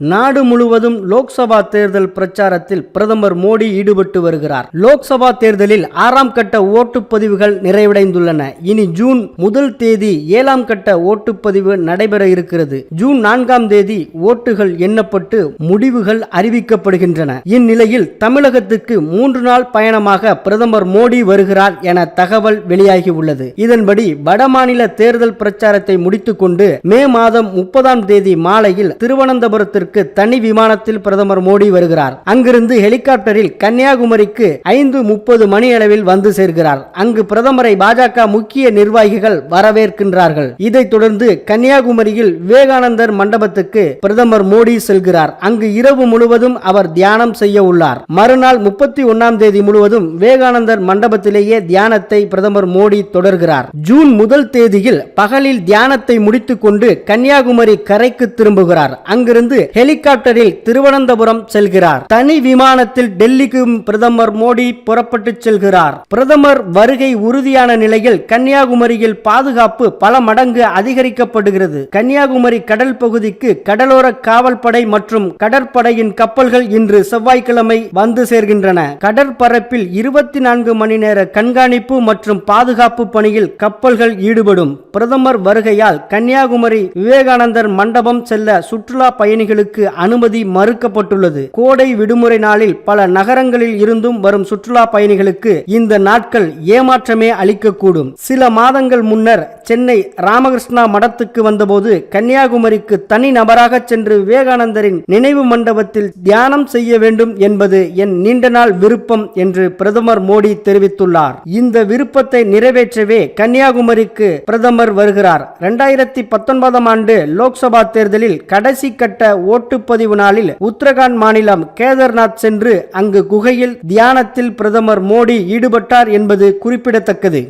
நாடு முழுவதும் லோக்சபா தேர்தல் பிரச்சாரத்தில் பிரதமர் மோடி ஈடுபட்டு வருகிறார். லோக்சபா தேர்தலில் ஆறாம் கட்ட ஓட்டுப்பதிவுகள் நிறைவடைந்துள்ளன. இனி ஜூன் முதல் தேதி ஏழாம் கட்ட ஓட்டுப்பதிவு நடைபெற இருக்கிறது. ஜூன் நான்காம் தேதி ஓட்டுகள் எண்ணப்பட்டு முடிவுகள் அறிவிக்கப்படுகின்றன. இந்நிலையில் தமிழகத்துக்கு மூன்று நாள் பயணமாக பிரதமர் மோடி வருகிறார் என தகவல் வெளியாகியுள்ளது இதன்படி வடமாநில தேர்தல் பிரச்சாரத்தை முடித்துக்கொண்டு மே மாதம் முப்பதாம் தேதி மாலையில் திருவனந்தபுரத்திற்கு தனி விமானத்தில் பிரதமர் மோடி வருகிறார். அங்கிருந்து ஹெலிகாப்டரில் கன்னியாகுமரிக்கு ஐந்து முப்பது மணி அளவில் வந்து சேர்கிறார். அங்கு பிரதமரை பாஜக முக்கிய நிர்வாகிகள் வரவேற்கின்றார்கள். இதைத் தொடர்ந்து கன்னியாகுமரியில் விவேகானந்தர் மண்டபத்துக்கு பிரதமர் மோடி செல்கிறார். அங்கு இரவு முழுவதும் அவர் தியானம் செய்ய உள்ளார். மறுநாள் முப்பத்தி ஒன்னாம் தேதி முழுவதும் விவேகானந்தர் மண்டபத்திலேயே தியானத்தை பிரதமர் மோடி தொடர்கிறார். ஜூன் முதல் தேதியில் பகலில் தியானத்தை முடித்துக் கொண்டு கன்னியாகுமரி கரைக்கு திரும்புகிறார். அங்கிருந்து ஹெலிகாப்டரில் திருவனந்தபுரம் செல்கிறார். தனி விமானத்தில் டெல்லிக்கு பிரதமர் மோடி புறப்பட்டு செல்கிறார். பிரதமர் வருகை உறுதியான நிலையில் கன்னியாகுமரியில் பாதுகாப்பு பல மடங்கு அதிகரிக்கப்படுகிறது. கன்னியாகுமரி கடல் பகுதிக்கு கடலோர காவல்படை மற்றும் கடற்படையின் கப்பல்கள் இன்று செவ்வாய்க்கிழமை வந்து சேர்கின்றன. கடற்பரப்பில் இருபத்தி நான்கு மணி நேர கண்காணிப்பு மற்றும் பாதுகாப்பு பணியில் கப்பல்கள் ஈடுபடும். பிரதமர் வருகையால் கன்னியாகுமரி விவேகானந்தர் மண்டபம் செல்ல சுற்றுலா பயணிகளுக்கு அனுமதி மறுக்கப்பட்டுள்ளது. கோடை விடுமுறை நாளில் பல நகரங்களில் இருந்தும் வரும் சுற்றுலா பயணிகளுக்கு இந்த நாட்கள் ஏமாற்றமே அளிக்கக்கூடும். சில மாதங்கள் முன்னர் சென்னை ராமகிருஷ்ணா மடத்துக்கு வந்தபோது கன்னியாகுமரிக்கு தனி நபராக சென்று விவேகானந்தரின் நினைவு மண்டபத்தில் தியானம் செய்ய வேண்டும் என்பது என் நீண்ட நாள் விருப்பம் என்று பிரதமர் மோடி தெரிவித்துள்ளார். இந்த விருப்பத்தை நிறைவேற்றவே கன்னியாகுமரிக்கு பிரதமர் வருகிறார். இரண்டாயிரத்தி பத்தொன்பதாம் ஆண்டு லோக்சபா தேர்தலில் கடைசி கட்ட ஓட்டுப்பதிவு நாளில் உத்தரகாண்ட் மாநிலம் கேதார்நாத் சென்று அங்கு குகையில் தியானத்தில் பிரதமர் மோடி ஈடுபட்டார் என்பது குறிப்பிடத்தக்கது.